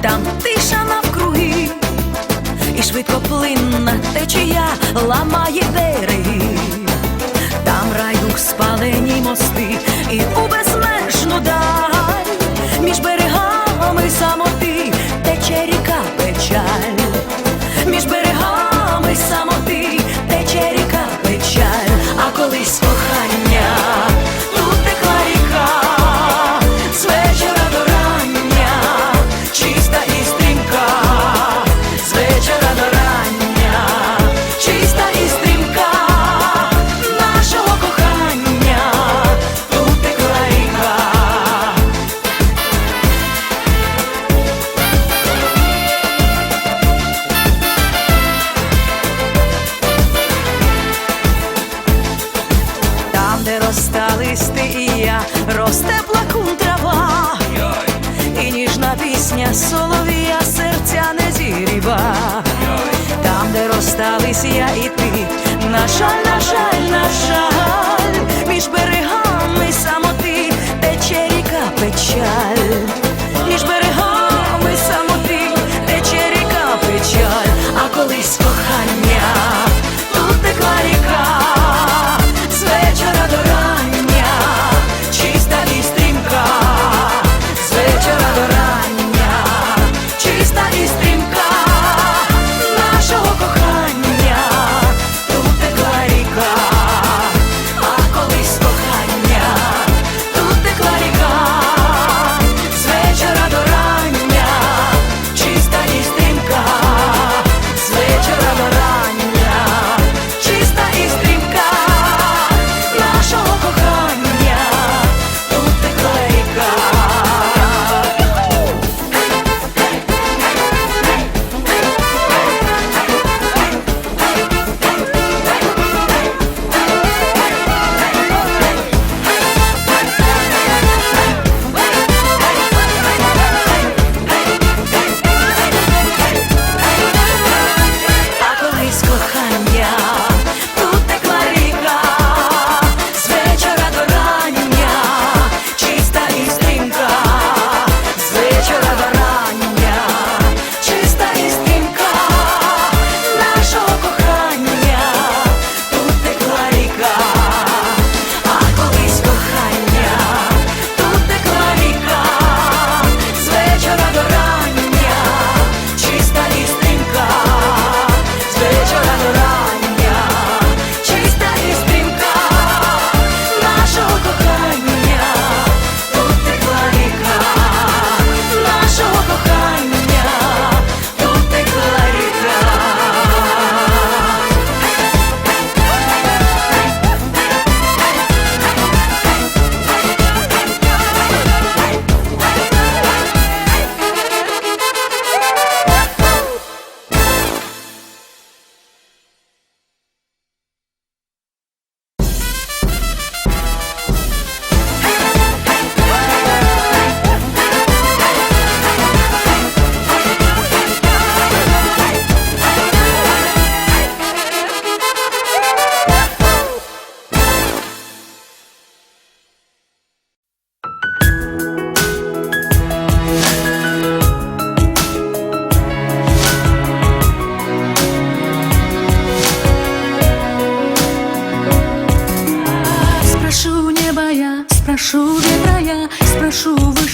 там тиша навкруги, і швидкоплинна течія ламає береги, там райдух спалені мости, і у безмежну даль. Між берегами самоти де розстались ти і я, росте плакун трава, і ніжна пісня соловія серця не зіріва. Там, де розстались я і ти, на жаль, на жаль, на жаль,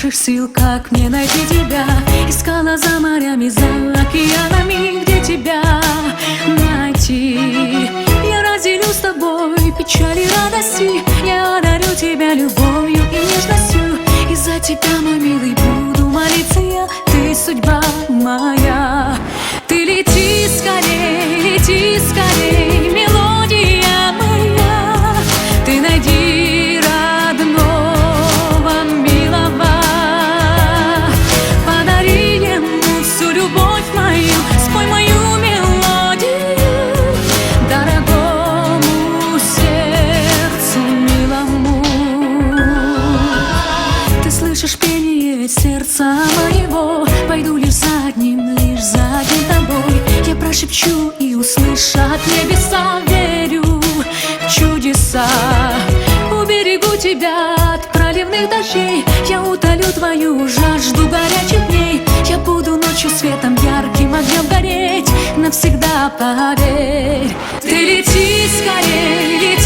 высших сил, как мне найти тебя? Искала за морями, за океанами Где тебя найти? Я разделю с тобой печали радости. Я одарю тебя любовью и нежностью. И за тебя, мой милый, слышишь пение сердца моего? Пойду лишь за одним, лишь за одним тобой. Я прошепчу и услышат небеса Верю в чудеса. Уберегу тебя от проливных дождей. Я утолю твою жажду горячих дней. Я огнем гореть. Навсегда поверь. Ты лети скорей, лети